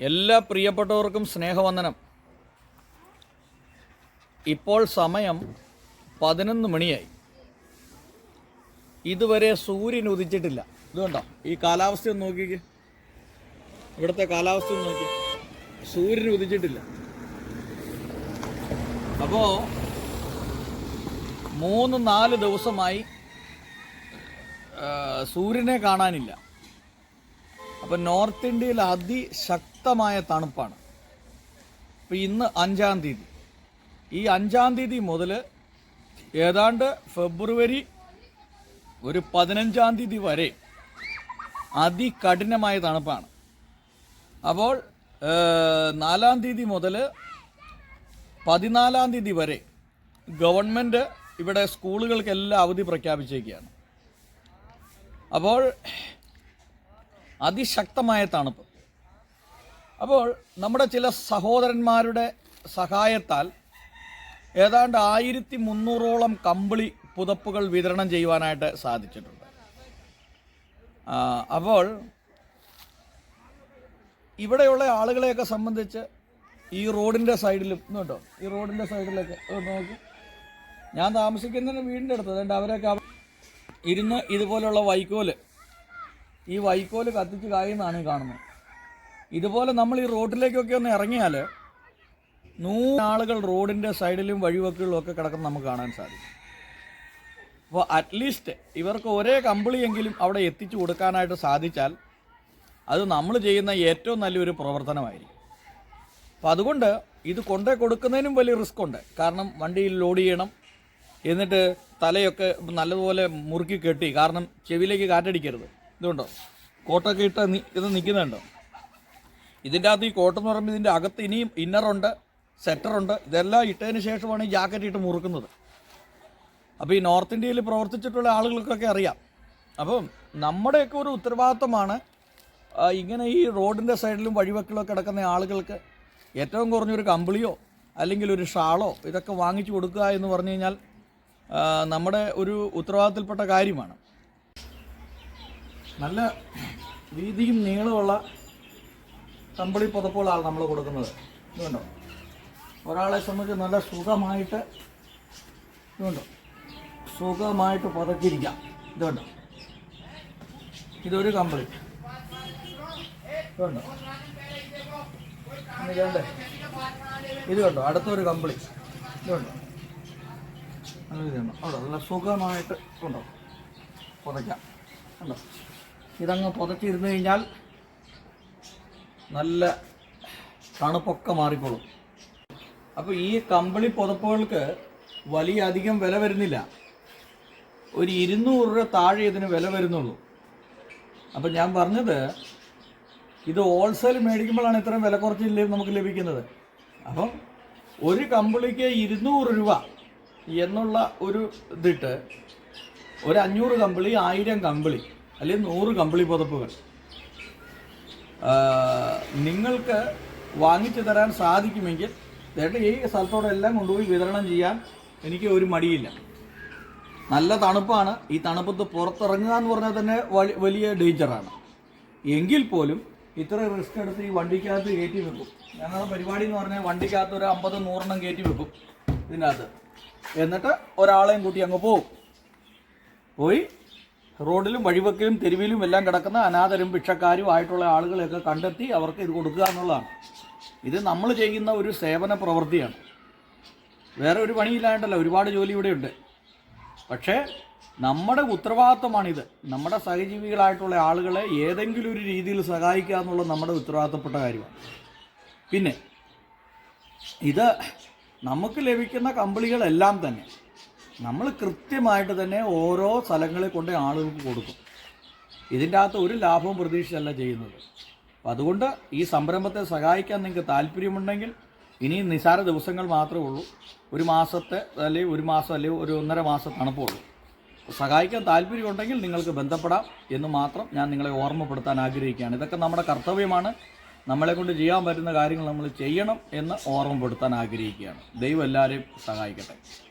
എല്ലാ പ്രിയപ്പെട്ടവർക്കും സ്നേഹവന്ദനം. ഇപ്പോൾ സമയം പതിനൊന്ന് മണിയായി. ഇതുവരെ സൂര്യൻ ഉദിച്ചിട്ടില്ല. ഇതുകൊണ്ടോ ഈ കാലാവസ്ഥ ഒന്ന് നോക്കിക്ക്. ഇവിടുത്തെ കാലാവസ്ഥ ഒന്ന് നോക്കി സൂര്യൻ ഉദിച്ചിട്ടില്ല. അപ്പോൾ മൂന്ന് നാല് ദിവസമായി സൂര്യനെ കാണാനില്ല. അപ്പം നോർത്ത് ഇന്ത്യയിൽ അതിശക്തമായ തണുപ്പാണ്. ഇപ്പോൾ ഇന്ന് അഞ്ചാം തീയതി. ഈ അഞ്ചാം തീയതി മുതൽ ഏതാണ്ട് ഫെബ്രുവരി ഒരു പതിനഞ്ചാം തീയതി വരെ അതികഠിനമായ തണുപ്പാണ്. അപ്പോൾ നാലാം തീയതി മുതൽ പതിനാലാം തീയതി വരെ ഗവൺമെന്റ് ഇവിടെ സ്കൂളുകൾക്കെല്ലാം അവധി പ്രഖ്യാപിച്ചേക്കുകയാണ് അപ്പോൾ അതിശക്തമായ തണുപ്പ്. അപ്പോൾ നമ്മുടെ ചില സഹോദരന്മാരുടെ സഹായത്താൽ ഏതാണ്ട് ആയിരത്തി മുന്നൂറോളം കമ്പിളി പുതപ്പുകൾ വിതരണം ചെയ്യുവാനായിട്ട് സാധിച്ചിട്ടുണ്ട്. അപ്പോൾ ഇവിടെയുള്ള ആളുകളെയൊക്കെ സംബന്ധിച്ച് ഈ റോഡിന്റെ സൈഡിലും കേട്ടോ ഈ റോഡിന്റെ സൈഡിലൊക്കെ നോക്കി. ഞാൻ താമസിക്കുന്നതിന് വീടിന്റെ അടുത്ത്. അതുകൊണ്ട് അവരൊക്കെ അവ- ഇരുന്ന് ഇതുപോലുള്ള വൈക്കോൽ ഈ വൈക്കോൽ കത്തിച്ച് കായുന്നതാണ് ഈ കാണുന്നത്. ഇതുപോലെ നമ്മൾ ഈ റോഡിലേക്കൊക്കെ ഒന്ന് ഇറങ്ങിയാൽ നൂറാളുകൾ റോഡിന്റെ സൈഡിലും വഴിവക്കുകളിലും ഒക്കെ കിടക്കുന്ന നമുക്ക് കാണാൻ സാധിക്കും. അപ്പോൾ അറ്റ്ലീസ്റ്റ് ഇവർക്ക് ഒരേ കമ്പിളിയെങ്കിലും അവിടെ എത്തിച്ചു കൊടുക്കാനായിട്ട് സാധിച്ചാൽ അത് നമ്മൾ ചെയ്യുന്ന ഏറ്റവും നല്ലൊരു പ്രവർത്തനമായിരിക്കും. അപ്പോൾ അതുകൊണ്ട് ഇത് കൊണ്ടേ കൊടുക്കുന്നതിനും വലിയ റിസ്ക് ഉണ്ട്. കാരണം വണ്ടിയിൽ ലോഡ് ചെയ്യണം. എന്നിട്ട് തലയൊക്കെ നല്ലതുപോലെ മുറുക്കി കെട്ടി. കാരണം ചെവിയിലേക്ക് കാറ്റടിക്കരുത്. ഇതുണ്ടോ? കോട്ടൊക്കെ ഇട്ട് ഇത് നിൽക്കുന്നുണ്ടോ ഇതിന്റെ അകത്ത് ഈ കോട്ടെന്ന് പറയുമ്പോൾ ഇതിന്റെ അകത്ത് ഇനിയും ഇന്നറുണ്ട് സെറ്ററുണ്ട് ഇതെല്ലാം ഇട്ടതിന് ശേഷമാണ് ഈ ജാക്കറ്റ് ഇട്ട് മുറുക്കുന്നത്. അപ്പോൾ ഈ നോർത്ത് ഇന്ത്യയിൽ പ്രവർത്തിച്ചിട്ടുള്ള ആളുകൾക്കൊക്കെ അറിയാം. അപ്പം നമ്മുടെയൊക്കെ ഒരു ഉത്തരവാദിത്തമാണ് ഇങ്ങനെ ഈ റോഡിന്റെ സൈഡിലും വഴിവക്കിലോ കിടക്കുന്ന ആളുകൾക്ക് ഏറ്റവും കുറഞ്ഞൊരു കമ്പിളിയോ അല്ലെങ്കിൽ ഒരു ഷാളോ ഇതൊക്കെ വാങ്ങിച്ചു കൊടുക്കുക എന്ന് പറഞ്ഞു കഴിഞ്ഞാൽ നമ്മുടെ ഒരു ഉത്തരവാദിത്തത്തിൽപ്പെട്ട കാര്യമാണ്. നല്ല വീതിയും നീളമുള്ള കമ്പിളി പുതപ്പുകളാണ് നമ്മൾ കൊടുക്കുന്നത്. ഇതുണ്ടോ ഒരാളെ സംബന്ധിച്ച് നല്ല സുഖമായിട്ട് ഇതുണ്ടോ സുഖമായിട്ട് പുതച്ചിരിക്കാം. ഇതുണ്ടോ ഇതൊരു കമ്പിളി. ഇതുണ്ടോ അടുത്തൊരു കമ്പിളി. ഇതുണ്ടോ നല്ല ഇതുണ്ടോ അവിടെ നല്ല സുഖമായിട്ട് ഉണ്ടോ പുതയ്ക്കാം. ഉണ്ടോ ഇതങ്ങ് പുതച്ചിരുന്ന് കഴിഞ്ഞാൽ നല്ല തണുപ്പൊക്കെ മാറിക്കോളും. അപ്പോൾ ഈ കമ്പിളി പുതപ്പുകൾക്ക് വലിയ അധികം വില വരുന്നില്ല. ഒരു ഇരുന്നൂറ് രൂപ താഴെ ഇതിന് വില വരുന്നുള്ളൂ. അപ്പം ഞാൻ പറഞ്ഞത് ഇത് ഹോൾസെയിൽ മേടിക്കുമ്പോഴാണ് ഇത്രയും വില കുറച്ച് നമുക്ക് ലഭിക്കുന്നത്. അപ്പം ഒരു കമ്പിളിക്ക് ഇരുന്നൂറ് രൂപ എന്നുള്ള ഒരു ഇതിട്ട് ഒരു അഞ്ഞൂറ് കമ്പിളി ആയിരം കമ്പിളി അല്ലെങ്കിൽ നൂറ് കമ്പിളി പുതപ്പുകൾ. നിങ്ങൾക്ക് വാങ്ങിച്ചു തരാൻ സാധിക്കുമെങ്കിൽ ചേട്ടൻ ഈ സ്ഥലത്തോടെ എല്ലാം കൊണ്ടുപോയി വിതരണം ചെയ്യാൻ എനിക്ക് ഒരു മടിയില്ല. നല്ല തണുപ്പാണ്. ഈ തണുപ്പത്ത് പുറത്തിറങ്ങുക എന്ന് പറഞ്ഞാൽ തന്നെ വലിയ ഡേഞ്ചറാണ് എങ്കിൽ പോലും ഇത്ര റിസ്ക് എടുത്ത് ഈ വണ്ടിക്കകത്ത് കയറ്റി വെക്കും. ഞങ്ങളുടെ പരിപാടി എന്ന് പറഞ്ഞാൽ വണ്ടിക്കകത്ത് ഒരു അമ്പത് നൂറെണ്ണം കയറ്റി വെക്കും ഇതിനകത്ത്. എന്നിട്ട് ഒരാളെയും കൂട്ടി അങ്ങ് പോകും പോയി റോഡിലും വഴിവക്കിലും തെരുവിലും എല്ലാം കിടക്കുന്ന അനാഥരും ഭിക്ഷക്കാരും ആയിട്ടുള്ള ആളുകളെയൊക്കെ കണ്ടെത്തി അവർക്ക് ഇത് കൊടുക്കുക എന്നുള്ളതാണ്. ഇത് നമ്മൾ ചെയ്യുന്ന ഒരു സേവന പ്രവൃത്തിയാണ്. വേറെ ഒരു പണിയില്ലാണ്ടല്ല ഒരുപാട് ജോലി ഇവിടെ ഉണ്ട്. പക്ഷേ നമ്മുടെ ഉത്തരവാദിത്തമാണിത് നമ്മുടെ സഹജീവികളായിട്ടുള്ള ആളുകളെ ഏതെങ്കിലും ഒരു രീതിയിൽ സഹായിക്കുക എന്നുള്ളത് നമ്മുടെ ഉത്തരവാദിത്തപ്പെട്ട കാര്യമാണ്. പിന്നെ ഇത് നമുക്ക് ലഭിക്കുന്ന കമ്പിളികളെല്ലാം തന്നെ നമ്മൾ കൃത്യമായിട്ട് തന്നെ ഓരോ സ്ഥലങ്ങളിൽ കൊണ്ട് ആളുകൾക്ക് കൊടുക്കും. ഇതിന്റെ അകത്ത് ഒരു ലാഭവും പ്രതീക്ഷിച്ചല്ല ചെയ്യുന്നത്. അപ്പം അതുകൊണ്ട് ഈ സംരംഭത്തെ സഹായിക്കാൻ നിങ്ങൾക്ക് താല്പര്യമുണ്ടെങ്കിൽ ഇനി നിസാര ദിവസങ്ങൾ മാത്രമേ ഉള്ളൂ. ഒരു മാസത്തെ അല്ലെങ്കിൽ ഒരു മാസം അല്ലെങ്കിൽ ഒരു ഒന്നര മാസം തണുപ്പുള്ളൂ സഹായിക്കാൻ താല്പര്യമുണ്ടെങ്കിൽ നിങ്ങൾക്ക് ബന്ധപ്പെടാം എന്ന് മാത്രം ഞാൻ നിങ്ങളെ ഓർമ്മപ്പെടുത്താൻ ആഗ്രഹിക്കുകയാണ്. ഇതൊക്കെ നമ്മുടെ കർത്തവ്യമാണ്. നമ്മളെ കൊണ്ട് ചെയ്യാൻ പറ്റുന്ന കാര്യങ്ങൾ നമ്മൾ ചെയ്യണം എന്ന് ഓർമ്മപ്പെടുത്താൻ ആഗ്രഹിക്കുകയാണ്. ദൈവം എല്ലാവരെയും സഹായിക്കട്ടെ.